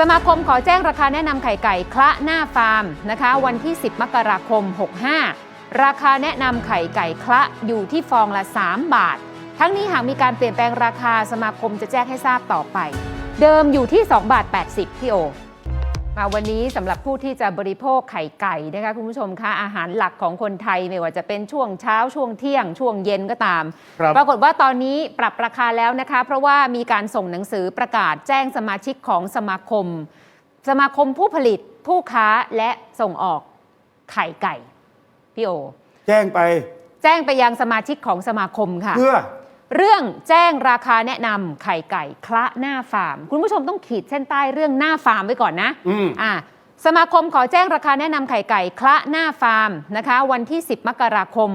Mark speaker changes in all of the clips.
Speaker 1: สมาคมขอแจ้งราคาแนะนำไข่ไก่คละหน้าฟาร์มนะคะ วันที่ 10 มกราคม 65 ราคาแนะนำไข่ไก่คละอยู่ที่ฟองละ 3 บาท ทั้งนี้หากมีการเปลี่ยนแปลงราคาสมาคมจะแจ้งให้ทราบต่อไป เดิมอยู่ที่ 2 บาท 80 พี่โอ มาวันนี้สำหรับผู้ที่จะบริโภคไข่ไก่นะคะคุณผู้ชมคะอาหารหลักของคนไทยไม่ว่าจะเป็นช่วงเช้าช่วงเที่ยง ช่วงเย็นก็ตาม
Speaker 2: ครับ
Speaker 1: ปรากฏว่าตอนนี้ปรับราคาแล้วนะคะ เพราะว่ามีการส่งหนังสือประกาศแจ้งสมาชิกของสมาคม สมาคมผู้ผลิตผู้ค้าและส่งออกไข่ไก่พี่โอ
Speaker 2: แจ้งไป
Speaker 1: แจ้งไปยังสมาชิกของสมาคมค่ะ
Speaker 2: เพื่อ
Speaker 1: เรื่องแจ้งราคาแนะนำไข่ไก่คละหน้าฟาร์ม คุณผู้ชมต้องขีดเส้นใต้เรื่องหน้าฟาร์มไว้ก่อนนะ
Speaker 2: อืม
Speaker 1: อ่าสมาคมขอแจ้งราคาแนะนำไข่ไก่คละหน้าฟาร์มนะคะ วันที่ 10 มกราคม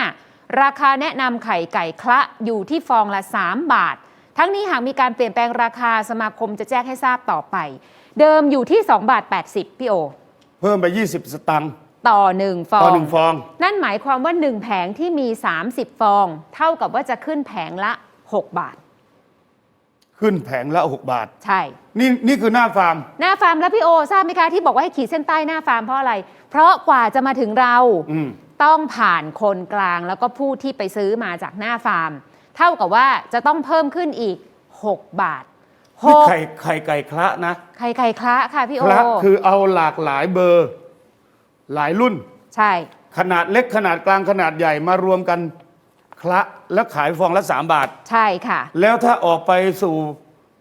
Speaker 1: 65 ราคาแนะนำไข่ไก่คละอยู่ที่ฟองละ 3 บาท ทั้งนี้หากมีการเปลี่ยนแปลงราคาสมาคมจะแจ้งให้ทราบต่อไป เดิมอยู่ที่ 2 บาท 80 พี่โอ
Speaker 2: เพิ่มไป 20 สตังค์
Speaker 1: ต่อ 1 ฟอ
Speaker 2: ต่องหนึ่งฟอง
Speaker 1: นั่นหมายความว่า 1 แผงที่มี 30 ฟอง เท่ากับว่าจะขึ้นแผงละ 6 บาท
Speaker 2: ขึ้นแผงละ6บาท
Speaker 1: ใช่
Speaker 2: นี่นี่คือหน้าฟาร์ม
Speaker 1: หน้าฟาร์มแล้วพี่โอทราบไหมคะที่บอกว่าให้ขีดเส้นใต้หน้าฟาร์มเพราะอะไร เพราะกว่าจะมาถึงเรา
Speaker 2: อืม
Speaker 1: ต้องผ่านคนกลางแล้วก็ผู้ที่ไปซื้อมาจากหน้าฟาร์ม เท่ากับว่าจะต้องเพิ่มขึ้นอีก 6 บาทห
Speaker 2: นี่
Speaker 1: ก
Speaker 2: ไข่ไข่ไก่คละนะ
Speaker 1: ไข่ไก่คละค่ะพี่โอ
Speaker 2: คละคือเอาหลากหลายเบอร์ หลายรุ่น
Speaker 1: ใช่
Speaker 2: ขนาดเล็กขนาดกลางขนาดใหญ่มารวมกันคละแล้วขายฟองละ 3 บาท
Speaker 1: ใช่ค่ะ
Speaker 2: แล้วถ้าออกไปสู่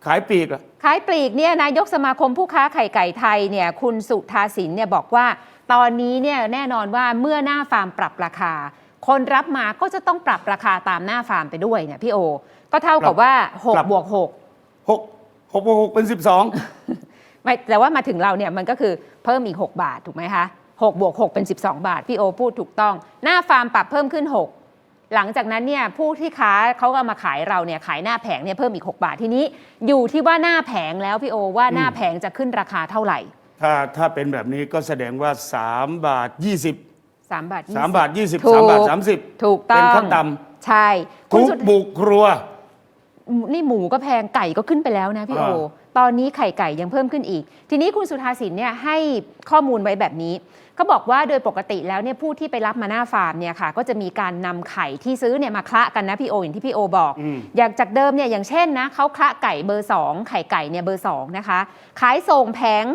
Speaker 2: ขายปลีกอะ
Speaker 1: ขายปลีกเนี่ยนายกสมาคมผู้ค้าไข่ไก่ไทยเนี่ยคุณสุทาสินเนี่ยบอกว่า ตอนนี้เนี่ยแน่นอนว่าเมื่อหน้าฟาร์มปรับราคา คนรับมาก็จะต้องปรับราคาตามหน้าฟาร์มไปด้วยเนี่ยพี่โอ ก็เท่ากับว่า6บวก6
Speaker 2: หกหกบวกหกเป็น
Speaker 1: ไม่แต่ว่ามาถึงเราเนี่ยมันก็คือเพิ่มอีก 6 บาทถูกไหมคะ 6บวก6เป็น 12 บาท พี่โอพูดถูกต้อง หน้าฟาร์มปรับเพิ่มขึ้น 6 หลังจากนั้นเนี่ยผู้ที่ค้าเขาก็มาขายเราเนี่ยขายหน้าแผงเนี่ยเพิ่มอีก 6 บาททีนี้ อยู่ที่ว่าหน้าแผงแล้วพี่โอว่าหน้าแผงจะขึ้นราคาเท่าไหร่
Speaker 2: 12ถ้าถ้าเป็นแบบนี้ก็แสดงว่า 3 บาท 20
Speaker 1: 3 บาท
Speaker 2: 3 บาท 20
Speaker 1: ถูก
Speaker 2: 3 บาท 30
Speaker 1: ถูกต้
Speaker 2: เป็
Speaker 1: อนง
Speaker 2: ขั้นต่
Speaker 1: ใช่ำคุณ
Speaker 2: ทุก
Speaker 1: สุด
Speaker 2: บุกครัว
Speaker 1: นี่หมูก็แพงไก่ก็ขึ้นไปแล้วนะพี่โอ
Speaker 2: อ่า
Speaker 1: ตอนนี้ไข่ไก่ยังเพิ่มขึ้นอีก ทีนี้คุณสุธาสินเนี่ยให้ข้อมูลไว้แบบนี้เขาบอกว่าโดยปกติแล้วเนี่ยผู้ที่ไปรับมาหน้าฟาร์มเนี่ยค่ะก็จะมีการนำไข่ที่ซื้อเนี่ยมาคละกันนะพี่โออย่างที่พี่โอบอก
Speaker 2: อืม
Speaker 1: อย่างจากเดิมเนี่ยอย่างเช่นนะเขาคละไก่เบอร์ 2 ไข่ไก่เนี่ยเบอร์2นะคะขายส่งแผง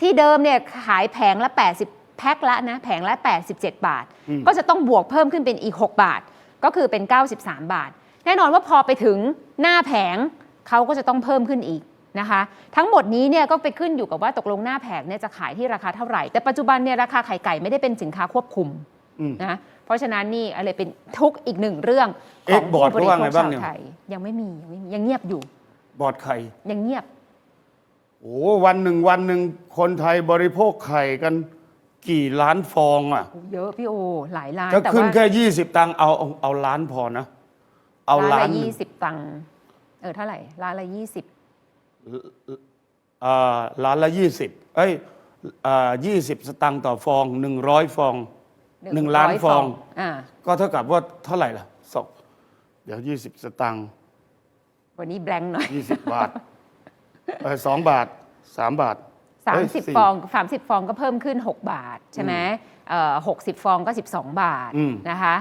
Speaker 1: ที่เดิมเนี่ยขายแผงละ 80 แพ็คละนะแผงละ 87 บาท
Speaker 2: อืม
Speaker 1: ก็จะต้องบวกเพิ่มขึ้นเป็นอีก 6 บาท ก็คือเป็น 93 บาท แน่นอนว่าพอไปถึงหน้าแผงเขาก็จะต้องเพิ่มขึ้นอีก นะคะ ทั้งหมดนี้เนี่ยก็ไปขึ้นอยู่กับว่าตกลงหน้าแผงเนี่ยจะขายที่ราคาเท่าไหร่ แต่ปัจจุบันเนี่ยราคาไข่ไก่ไม่ได้เป็นสินค้าควบคุม
Speaker 2: อืม
Speaker 1: นะเพราะฉะนั้นนี่อะไรเป็นทุกข์อีกหนึ่งเรื่องข
Speaker 2: เอ็
Speaker 1: อง
Speaker 2: กบอร์ด
Speaker 1: ผู้บริ
Speaker 2: เขาว่า
Speaker 1: โภ
Speaker 2: ไง
Speaker 1: ค
Speaker 2: บ้าง
Speaker 1: ชาว
Speaker 2: เนี่ย
Speaker 1: ไทยยังไม่มียังไม่มียังเงียบอยู่
Speaker 2: บอดไข่
Speaker 1: ยังเงียบ
Speaker 2: โอ้วันหนึ่งวันหนึ่งคนไทยบริโภคไข่กันกี่ล้านฟองอะ
Speaker 1: เยอะพี่โอ หลายล้าน
Speaker 2: ถ้า
Speaker 1: แต่
Speaker 2: ขึ้น
Speaker 1: ว่า
Speaker 2: แค่20ตังค์เอาเอาเอาล้านพอนะ เอาล้า
Speaker 1: ล้าน
Speaker 2: น
Speaker 1: ละ
Speaker 2: หนึ่ง
Speaker 1: ยี่สิบตังค์เออเท่าไหร่ล้านละยี่สิบ
Speaker 2: อ่า ล้านละ20เอ้ยอ่า20สตังค์ต่อฟอง100ฟองหนึ่งล้านฟอง
Speaker 1: อ่า
Speaker 2: ก็เท่ากับว่าเท่าไหร่ล่ะสองเดี๋ยว20สตังค์
Speaker 1: วันนี้แบงค์หน่อย
Speaker 2: 20บาทเออสองบาท3บาท
Speaker 1: สาม
Speaker 2: เอ้ย
Speaker 1: สิบ
Speaker 2: สี่
Speaker 1: ฟองสามสิบฟองก็เพิ่มขึ้น6บาทใช่ไหมเอ่อหกสิบฟองก็12บาท
Speaker 2: อืม
Speaker 1: นะคะ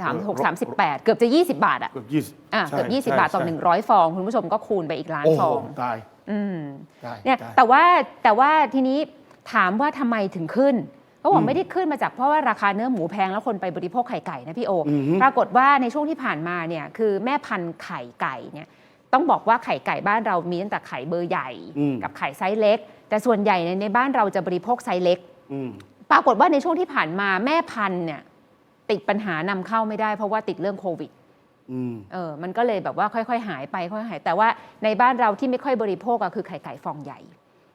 Speaker 1: สามหก
Speaker 2: เออ
Speaker 1: สามสิบแปดเกือบจะ 20 บาทอะ
Speaker 2: เกือบยี่สิบ
Speaker 1: อะ
Speaker 2: ใช่
Speaker 1: เกือบ 20
Speaker 2: ใช่
Speaker 1: บาทต่อ
Speaker 2: ใช่
Speaker 1: 100 ฟอง คุณผู้ชมก็คูณไปอีกล้าน
Speaker 2: โอ้
Speaker 1: ฟ
Speaker 2: โห
Speaker 1: อง
Speaker 2: ตาย
Speaker 1: อืม
Speaker 2: ตาย
Speaker 1: เนี่ย
Speaker 2: ตาย
Speaker 1: แต่ว่าแต่ว่าทีนี้ถามว่าทำไมถึงขึ้นเขาบอ
Speaker 2: อื
Speaker 1: ก
Speaker 2: ม
Speaker 1: ไม่ได้ขึ้นมาจากเพราะว่าราคาเนื้อหมูแพงแล้วคนไปบริโภคไข่ไก่นะพี่โอ
Speaker 2: อือฮึ
Speaker 1: ปรากฏว่าในช่วงที่ผ่านมาเนี่ยคือแม่พันธุ์ไข่ไก่เนี่ยต้องบอกว่าไข่ไก่บ้านเรามีตั้งแต่ไข่เบอร์ใหญ่
Speaker 2: อืม
Speaker 1: กับไข่ไซส์เล็ก แต่ส่วนใหญ่ในในบ้านเราจะบริโภคไซส์เล็ก
Speaker 2: อืม
Speaker 1: ปรากฏว่าในช่วงที่ผ่านมาแม่พันธุ์เนี่ย ติดปัญหานำเข้าไม่ได้เพราะว่าติดเรื่องโควิด
Speaker 2: อืม
Speaker 1: เออมันก็เลยแบบว่าค่อยๆ หายไปค่อยๆหาย แต่ว่าในบ้านเราที่ไม่ค่อยบริโภคอะคือไข่ไก่ฟองใหญ่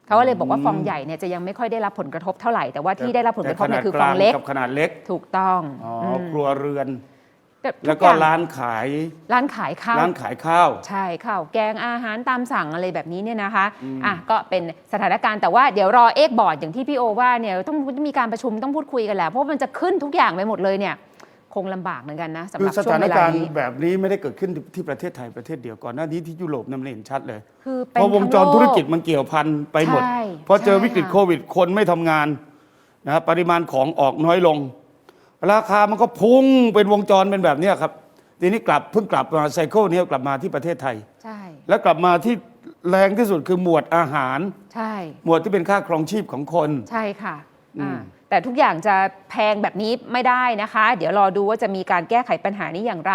Speaker 1: เขาก็เลยบอกว่าฟองใหญ่เนี่ยจะยังไม่ค่อยได้รับผลกระทบเท่าไหร่แต่ว่าที่ได้รับผลกระทบเนี่ยคือฟองเล็ก
Speaker 2: กับขนาดเล็ก
Speaker 1: ถูกต้อง
Speaker 2: อ๋ออ
Speaker 1: ม
Speaker 2: ครัวเรือน
Speaker 1: แต่
Speaker 2: แล้ว
Speaker 1: ทุ
Speaker 2: ก็
Speaker 1: อย่ง
Speaker 2: ร้านขาย
Speaker 1: ร้านขายข้าว
Speaker 2: ร้านขายข้าว
Speaker 1: ใช่ข้าวแกงอาหารตามสั่งอะไรแบบนี้เนี่ยนะคะ
Speaker 2: อืม
Speaker 1: อะก็เป็นสถานการณ์แต่ว่าเดี๋ยวรอเอกบอร์ดอย่างที่พี่โอว่าเนี่ยต้องมีการประชุมต้องพูดคุยกันแหละเพราะว่ามันจะขึ้นทุกอย่างไปหมดเลยเนี่ย คงลำบากเหมือนกันนะสำห
Speaker 2: คือ
Speaker 1: รับ
Speaker 2: ส
Speaker 1: ช่ว
Speaker 2: ถางน
Speaker 1: เวลา
Speaker 2: การณ์
Speaker 1: นี้
Speaker 2: แบบนี้ไม่ได้เกิดขึ้นที่ประเทศไทยประเทศเดียวก่อนหน้านี้ที่ยุโรปนั่นเห็นชัดเลย
Speaker 1: คือ
Speaker 2: เพ
Speaker 1: เป็น
Speaker 2: ราะวงจร
Speaker 1: ทั้โล
Speaker 2: ธุรกิจมันเกี่ยวพันไปหมด
Speaker 1: ใช่
Speaker 2: พอเจอ
Speaker 1: ใช่
Speaker 2: วิกฤต
Speaker 1: ค่ะ
Speaker 2: โควิด คนไม่ทำงานนะครับปริมาณของออกน้อยลง ราคามันก็พุ่งเป็นวงจรเป็นแบบเนี้ยครับทีนี้กลับเพิ่งกลับมาไซเคิลนี้ยกลับมาที่ประเทศไทย
Speaker 1: ใช่
Speaker 2: แล้วกลับมาที่แรงที่สุดคือหมวดอาหาร
Speaker 1: ใช่
Speaker 2: หมวดที่เป็นค่าครองชีพของคน
Speaker 1: ใช่ค่ะ
Speaker 2: อืม
Speaker 1: อ่าแต่ทุกอย่างจะแพงแบบนี้ไม่ได้นะคะ เดี๋ยวรอดูว่าจะมีการแก้ไขปัญหานี้อย่างไร